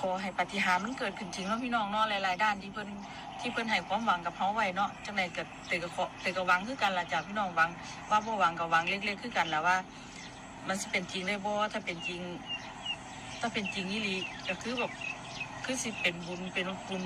ขอให้ปฏิหารมันเกิดขึ้นจริงเนาะพี่น้องเนาะหลายๆด้านที่เพิ่นที่เพิ่นให้ความหวังกับเฮาไว้เนาะจังไดเกิดเตยกับขอเตยกับหวังคือกันล่ะจ้ะพี่น้องหวัง ว่าบ่หวังกับหวังเล็กๆคือกันล่ะว่า มันสิเป็นจริงได้บ่ถ้าเป็นจริง ถ้าเป็นจริงอีหลีก็คือแบบคือสิเป็นบุญเป็นบุญ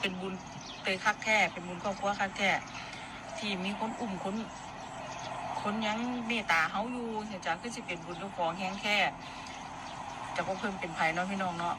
เป็นบุญเตยคักแท้เป็นบุญครอบครัวคักแท้ที่มีคนอุ้มคนคนยังเมตตาเฮาอยู่เสียจ้ะคือสิเป็นบุญเจ้าของแฮงแค่จะบ่เพิ่มเป็นภัยเนาะพี่น้องเนาะ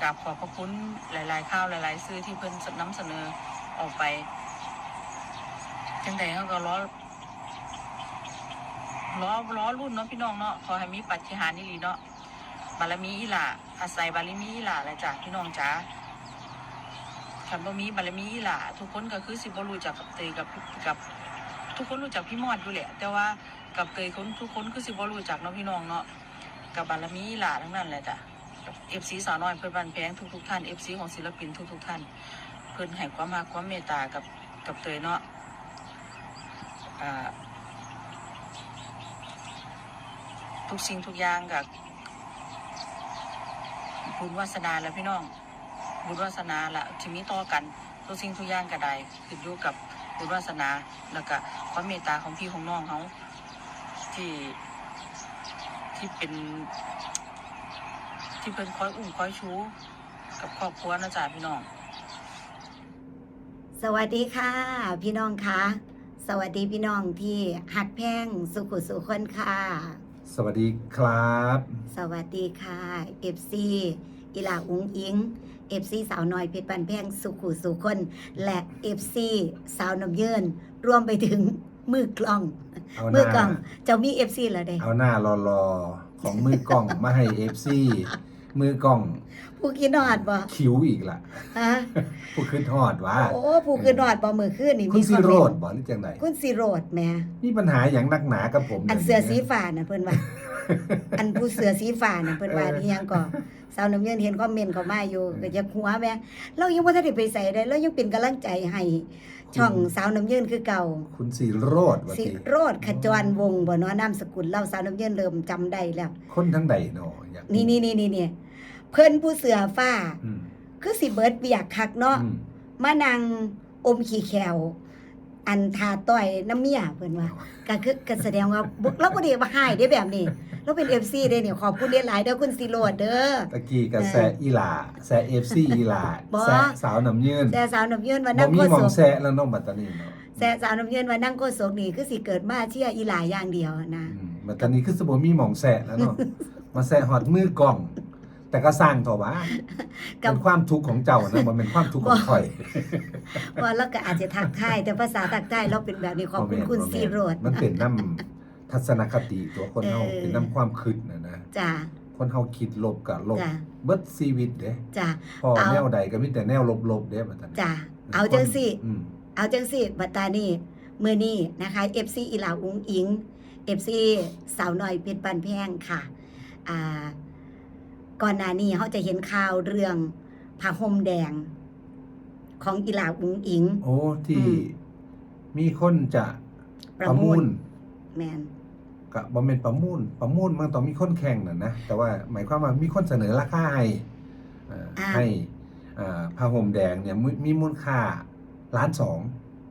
กราบขอบพระคุณหลาย ๆ ข้าวหลาย ๆ ซื้อที่เพิ่นนำเสนอออกไป จังใดเฮาก็รอล้อล้อรุ่นเนาะพี่น้องเนาะขอให้มีปฏิหารย์นี่ลีเนาะบารมีอีหล่าอาศัยบารมีอีหล่าแหละจ้ะพี่น้องจ๋าคันบ่มีบารมีอีหล่าทุกคนก็คือสิบ่รู้จักกับเตยกับกับ ทุกคนรู้จักพี่มอดอยู่แหละ แต่ว่ากับเตยคนทุกคนคือสิบ่รู้จักเนาะพี่น้องเนาะกับบารมีอีหล่าทั้งนั้นแหละจ้ะ กับ FC สาวน้อยเพิ่อนบ้านแพงทุกๆท่าน FC ของศิลปินทุกๆท่าน เพิ่อนให้ความรักความเมตตากับกับเตยเนาะทุกสิ่งทุกอย่างกับบุญวาสนาแล้วพี่น้อง บุญวาสนาละที่มีต่อกันทุกสิ่งทุกอย่างก็ได้ขึ้นอยู่กับบุญวาสนาแล้วก็ความเมตตาของพี่ของน้องเขาที่ที่เป็น ที่เพิ่นคอยอุ้มคอยชูกับครอบครัวนะจ๊ะพี่น้อง สวัสดีค่ะ พี่น้องคะสวัสดีพี่น้องที่หักแพงสุขุสุขคนค่ะ สวัสดีครับ สวัสดีค่ะ FC อีหลาอุ้งอิง FC สาวน้อยเพชรบันแพงสุขุสุขคน และ FC สาวน้ำเยินรวมไปถึง มือกล้อง เอาหมือน้ากล้องเจ้ามี FC แล้วเด้เอาหน้ารอรอๆของมือกล้องมาให้เอฟซีมือกล้องผู้กินนอดบ่คิ้วอีกล่ะฮะผู้ขึ้นทอดว่าโอ้ผู้กินนอดบ่มือขึ้นนี่คุณมีซีอมโรเมดนต์บอกหรือจังไดคุณซีโรดแหม่มีปัญหาอย่างนักหนากับผมอันดี๋ยวเสือสีฟ้าน่ะเพิ่นว่า อันผู้เสือสีฟ้าน่ะเพิ่นว่าเออที่ยังก่อสาวน้ำเงินเห็นคอมเมนต์เข้ามาอยู่ก็จะหัวแม่เรายังบ่ทันได้ไปใส่ได้เรายังเป็นกำลังใจให้ช่องสาวน้ำเงินคือเก่า คุณซีโรดว่าสิติโรดขจรวงศ์บ่เนาะนามสกุลเราสาวน้ำเงินเริ่มจำได้แล้ว คนทั้งใดเนาะอยากนี่นี่นี่นี่นี่เพิ่นผู้เสือฟ้า อืมคือสิเบิดเบียกคักเนาะอืม มานั่งอมขี้แขว อันทาต้อยน้ำเมียเพิ่นว่าก็คือก็แสดงว่าบุเราก็ได้มาให้ได้แบบนี้ เราเป็น FC ได้เนี่ยขอบคุณหลายๆเด้อคุณสิโรดเด้อตะกี้กับเออแซะอีหลาแซะเอฟซีอีหลาบ่แซะสาวน้ำยืนแต่สาวน้ำเยินว่าบ่นั่งมีโคหมอศงกแซะแล้วน้องบัตตานีเนาะแต่สาวน้ำเยินว่านั่งโคศกนี่คือสิเกิดมาเชื่ออีหลายอย่างเดียวนะอืมบัตตานีคือสบ่มีหมองแซะแล้วเนาะมาแซะฮอดมือกล้อง แต่ก็สร้างเถอะวะกับเป็นความทุกข์ของเจ้านะมันเป็นความทุกข์ของข่อยว่าเราก็อาจจะทักทายแต่ภาษาทักทายเราเป็นแบบนี้ขอบคุณคุณสิโรด มันเป็นน้ำทัศนคติตัวคนเฮาเออ เป็นน้ำความคิดนะนะจ้าคนเฮาคิดลบกับลบจ้าเบิดชีวิตเด้จ้า พอเอา แนวใดก็มีแต่แนวลบๆเด้บัดนั้นจ้าเอาจังสิ อืม เอาจังสิบัตตานี่มื้อนี้นะคะ FC อีหลาอุงอิง FC สาวน้อยเพชรปันแพงค่ะอ่า ก่อนหน้านี้เขาจะเห็นข่าวเรื่องผ้าห่มแดง ของอีหลาอุงอิง โอ้ที่อืม มีคนจะประมูลแมนก็บ่แม่นประมูล ประมูลมันต้องมีคนแข่งน่ะนะแต่ว่าหมายความว่ามีคนเสนอราคาให้เอ่ออาให้อ่าผ้าห่มแดงเนี่ยมีมีมูลค่าล้านสอง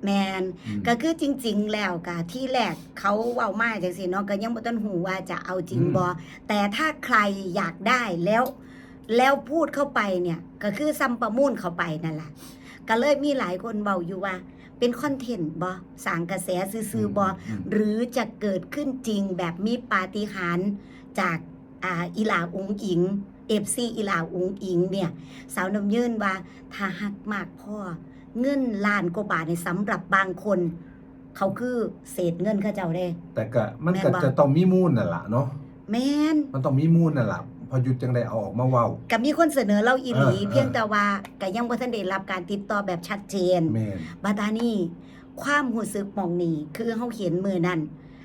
แมนอืมก็คือจริง ๆ แล้วกะที่แรกเขาเว้ามาจังซี่เนาะก็ยังบ่ต้นหูว่าจะเอาจริงอืมบ่แต่ถ้าใครอยากได้แล้ว แล้วพูดเข้าไปเนี่ย ก็คือซ้ำประมูลเข้าไปนั่นแหละก็เลยมีหลายคนเบาอยู่ว่า เป็นคอนเทนต์บ่สร้างกระแสซื่อๆบ่มหรือจะเกิดขึ้นจริงแบบมีปาฏิหาริย์จากอ่าอีหลาอุงอิงเอฟซีอีหลาอุงอิงเนี่ย สาวน้ำยืนว่าถ้าหักมากพ่อ เงินล้านกว่าบาทในสำหรับบางคน เขาคือเศษเงินเขาเจ้าได้ แต่ก็มันแม่นก็บ่ จะต้องมีมูลน่ะล่ะเนาะแม่นมันต้องมีมูลน่ะล่ะพอหยุดจังได้เอาออกมาเว้ากับมีคนเสนอเราอีหลีเออเออ เพียงแต่ว่าก็ยังบ่ทันได้รับการติดต่อแบบชัดเจน แม่นบาดานี่ความหูซึกหมองนี่คือเฮาเขียนมือนั่น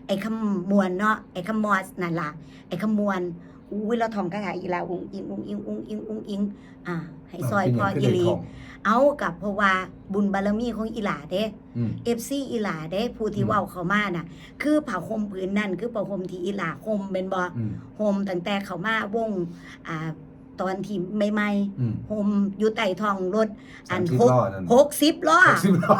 ไอ้คำมวลเนาะไอ้คำมอสนั่นล่ะไอ้คำมวล อุ้ยเราท่องคาถาอีลาอุ้งอิงอุ้งอิงอุ้งอิงอุ้งอิงอ่าให้ซอยเป็นพอหยังอีคือหลีได้ท่องเอากับเพราะว่าบุญบารมีของอีหลาเด้อืมเอฟซีอีหลาเด้ผู้ที่อืมเว้าเข้ามาน่ะ คือผ้าห่มผืนนั่นคือผ้าห่มที่อีหลาห่มเป็นบ่อืมห่มตั้งแต่เขามาวงอ่า ตอนที่ใหม่อืม ๆห่มอยู่ใต้ท้องรถ อัน30หกล้อนั่น หกสิบล้อหกสิบล้อ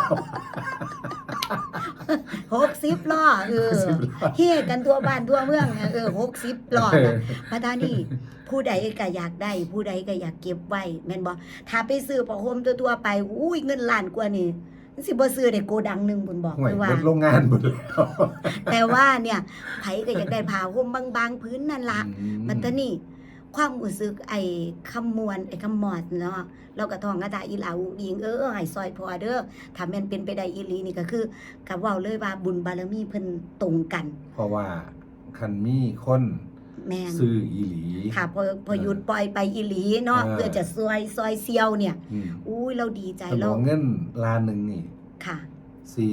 หกสิบล้อเออหกสิบล้อ เฮกันทั่วบ้านทั่วเมืองน่ะเออหกสิบล้อเอน่ะอพระท่านี่ ผู้ใดก็อยากได้ ผู้ใดก็อยากเก็บไว้แม่นบ่ถ้าไปซื้อผ้าห่มตัวๆไปอุ้ยเงินล้านกว่านี่มันสิบ่ซื้อได้โกดังหนึงบุญบอกห่วยเลยว่าเบิดโรงงานหมดแล้วแต่ว่าเนี่ยไผก็อยากได้ผ้าห่มบางๆพื้นนั่นละอืมมันตอนนี้ ความรู้สึกไอ้คำมวลไอ้คำมอดเนาะเราก็ทองกระตาอีหลาอุงอิงเออให้ซอยพอเด้อถ้าแม่นเป็นไปได้อีหลีนี่ก็คือกับเว้าเลยว่าบุญบารมีเพิ่นตรงกัน เพราะว่าคันมีคนแม่นซื้ออีหลี ค่ะพอพอหยุดปล่อยไปอีหลีเนาะเออเพื่อจะซอยซอยเซียวเนี่ย อืมอุ้ยเราดีใจสมเราองเงินล้านหนึงนี่ค่ะสิ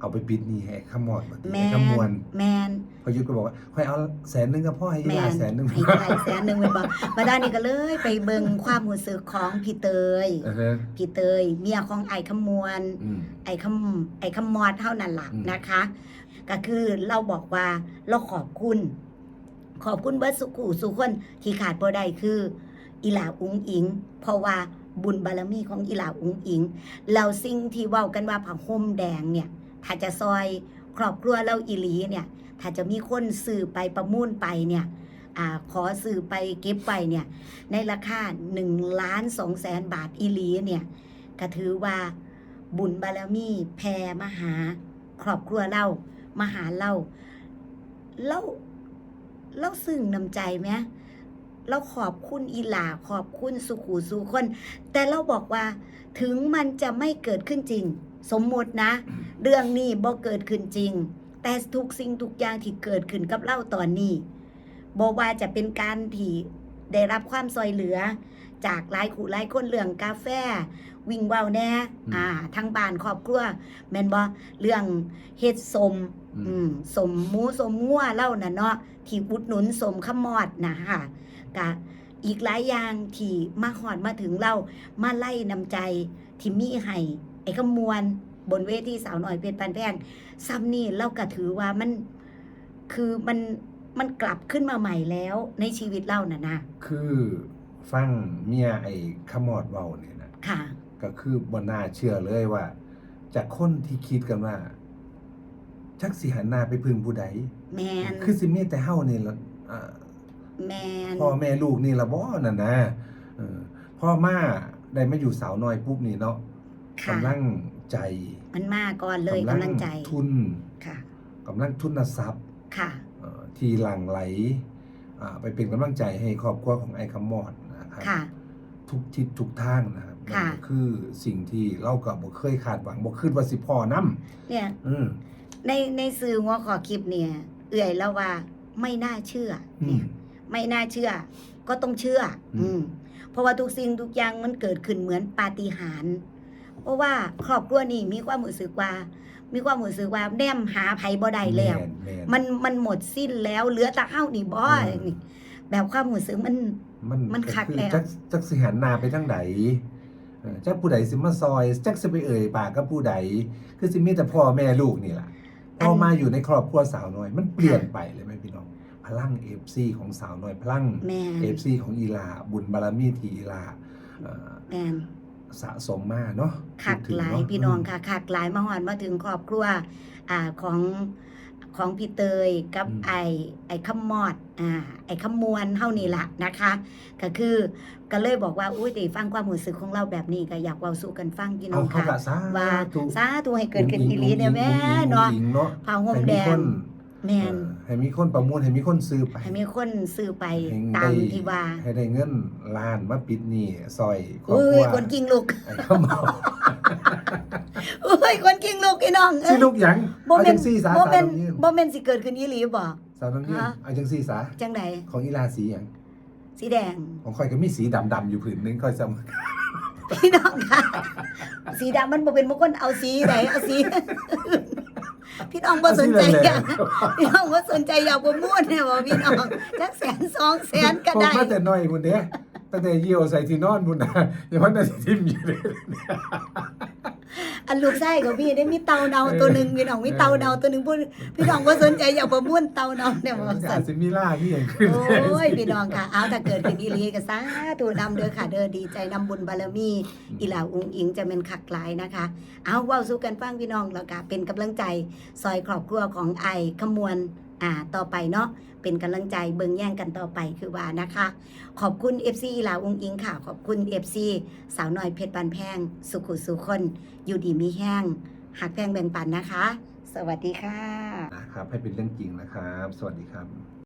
เอาไปปิดหนี่ให้ขมอดบัดแมนี้ขมวนนแมนพอยุทธก็บอกว่าค่อยเอาแสนหนึงกับพ่อให้อีแมหลานแสนหนึงให้ใครแสนหนึ่งเป็นบอกมาด้านนี้ก็เลยไปเบิ่งความรู้สึกของพี่เตยเออฮะพี่เตย เมียของไอ้ขมวน อืม ไอ้คำไอ้คำมอดเท่านั้นล่ะอืม นะคะ ก็คือเราบอกว่าเราขอบคุณ ขอบคุณเบิร์ดสุขูสุคนที่ขาดบ่ได้คือ อีหลาอุงอิง เพราะว่าบุญบารมีของอีหลาอุงอิง เราสิ่งที่เว้ากันว่าผักห่มแดงเนี่ย ถ้าจะซอยครอบครัวเราอีหลีเนี่ย ถ้าจะมีคนซื้อไปประมูลไปเนี่ยอขอซื้อไปเก็บไปเนี่ย ในราคา1ล้าน2แสนบาทอีหลีเนี่ยก็ถือว่าบุญบารมีแผ่มหาครอบครัวเรามาหาเราเราเราซึ้งน้ำใจไหมเราขอบคุณอีหลาขอบคุณสุขูสุคน แต่เราบอกว่าถึงมันจะไม่เกิดขึ้นจริง สมมตินะ เรื่องนี้บ่เกิดขึ้นจริง แต่ทุกสิ่งทุกอย่างที่เกิดขึ้นกับเราตอนนี้บอกว่าจะเป็นการที่ได้รับความซอยเหลือ จากหลายขู่หลายคนเรื่องกาแฟ วิ่งเว้าแน่อืมอ่าทั้งบ้านครอบครัวแม่นบ่เรื่องเฮ็ดสมอืมอืมสมหมูสมงัวเล่าน่ะเนาะที่อุดหนุนสมขมอดนะค่ะกะอีกหลายอย่างที่มาหอดมาถึงเรามาไล่นำใจที่มีให้ไอ้ขมวล บนเวทีสาวหน่อยเพชรปันแพงซ้ำนี่เราก็ถือว่ามันคือมันมันกลับขึ้นมาใหม่แล้วในชีวิตเราน่ะนะคือฟังเมียไอ้ขมอดเว้าเนี่ยนะค่ะ ก็คือบนน่าเชื่อเลยว่า จากคนที่คิดกันว่า ชักสิหันหน้าไปพึ่งผู้ใดแมนคือสิมีแต่เฮานี่ละอ่าแมนพ่อแม่ลูกนี่ละบ่นั่นนะเออพ่อมาได้มาอยู่สาวน้อยปุ๊บนี่เนาะค่ะกำลัง ใจมันมาก่อนเลยกำลังใจทุนค่ะกำลังทุนทรัพย์ค่ะเอ่อที่หลั่งไหลอ่าไปเป็นกำลังใจให้ครอบครัวของไอ้คำมอดนะครับค่ะทุกทิศทุกทางนะครับนั่นค่ะก็คือสิ่งที่เราก็บ่เคยคาดหวังบ่คิดว่าสิพ่อนำเนี่ยอืมในในสื่อหัวขอคลิปเนี่ย เอื่อยแล้วว่าไม่น่าเชื่ออืเนี่มยไม่น่าเชื่อ ก็ต้องเชื่ออมอืมเพราะว่าทุกสิ่งทุกอย่างมันเกิดขึ้นเหมือนปาฏิหาริย์เพ ราะว่าครอบครัวนี่มีความรู้สึกว่า มีความรู้สึกว่าแนมหาไผบ่ได้แล้วม่นม่นมันมันหมดสิ้นแล้วเหลือแตะเฮ้านี่บ่อืมนี่แบบความรู้สึกมัน มันมันคักอแล้วจักจักสิหันหน้าไปทางใดเออจักผู้ใดสิมาซอย จักสิไปเอ่ยปากกับผู้ใด คือสิมีแต่พ่อแม่ลูกนี่ล่ะพอมาอยู่ในครอบครัวสาวน้อย มันเปลี่ยนไปเลยไหมพี่น้อง พลัง FC ของสาวน้อยพลัง แมน FC ของอีลาบุญบารมีที่อีลาเอ่อ แมน สะสมมาเนาะคักพูดถึงหลายเะพี่น้องค่ะคักหลายมาหอนมาถึงครอบครัวอ่าของของพี่เตยกับไอไอขมอดอ่าไอขมวนเท่านี้ละนะคะ ก็คือก็เลยบอกว่าอุ้ยได้ฟังความรู้สึกของเราแบบนี้ก็อยากเว้าสู่กันฟังพี่น้เอาองเขาค่ะกะสาว่าธุสาธุให้เกิดขึ้นอีหลีเนี่ยแม่เนาะอุ้งอิงเนาะผ้าห่มให้แดมีคงน แมนเอ่อให้มีคนประมูลให้มีคนซื้อไป ให้มีคนซื้อไปให้ตามที่ว่า ให้ได้เงินล้านมาปิดหนี่ซอยครอบอุ้ครัยวคนกิ้งลูกไอ้ข้าวเมาอุ้ยคนกิ้งลูกพี่น้องเอ้สิยลูกหยังบ่เอาแม่จันงซี่สาบ่สาวแม่นน้ำยืนบ่แม่นสิเกิดขึ้นอีหลีบ่สาวน้ำยืนฮะเอาจังซี่สาจังไดของอีลาสีหยังสีแดงของข่อยก็มีสีดำๆอยู่ผืนนึงค่อยจพี่น้องค่ะสีดำมันบ่เป็นมงคลเอาสีไหนเอาสี พี่น้องำบ่สนใจเอาสีแหลอยากมพี่น้องบ่สนใจอยากบ่ม่วนเนี่ยบ่พี่น้องจักแสนสองแสนก็ผมได้มาแต่น้อยพุ่นเด้ตั้งแต่เยี่ยวใส่ที่นอนพุ่นน่ะอย่าว่าแต่สิทิ่มอยู่เลย อันลูกไส้ของพี่ได้มีเตาเนาตัวหนึ่งพี่น้องมีเตาเนาตัวหนึ่งพูดพี่น้องก็สนใจอยากประมุ่นเตาเนาเนี่ยมัว่านก็สัอาจนจะมีล่าที่อย่างขึ้นโอ้ยพี่น้องค่ะเอาถ้าเกิดเป็นอีหลีก็สาธุนำเด้อค่ะเด้อดีใจนำบุญบารมีอีหลาอุ้งอิงจะเป็นขักหลายนะคะ เอาเว้าสู้กันฟังพี่น้องแล้วก็เป็นกำลังใจซอยครอบครัวของไอขมวน อ่าต่อไปเนาะเป็นกำลังใจเบิ่งแย่งกันต่อไปคือว่านะคะ ขอบคุณ FC อีลาอุ้งอิงค่ะ ขอบคุณ FC สาวน้อยเพชรบานแพง สุขุสุคนอยู่ดีมีแห้งหักแพงแบ่งปันนะคะ สวัสดีค่ะนะครับให้เป็นเรื่องจริงนะครับ สวัสดีครับ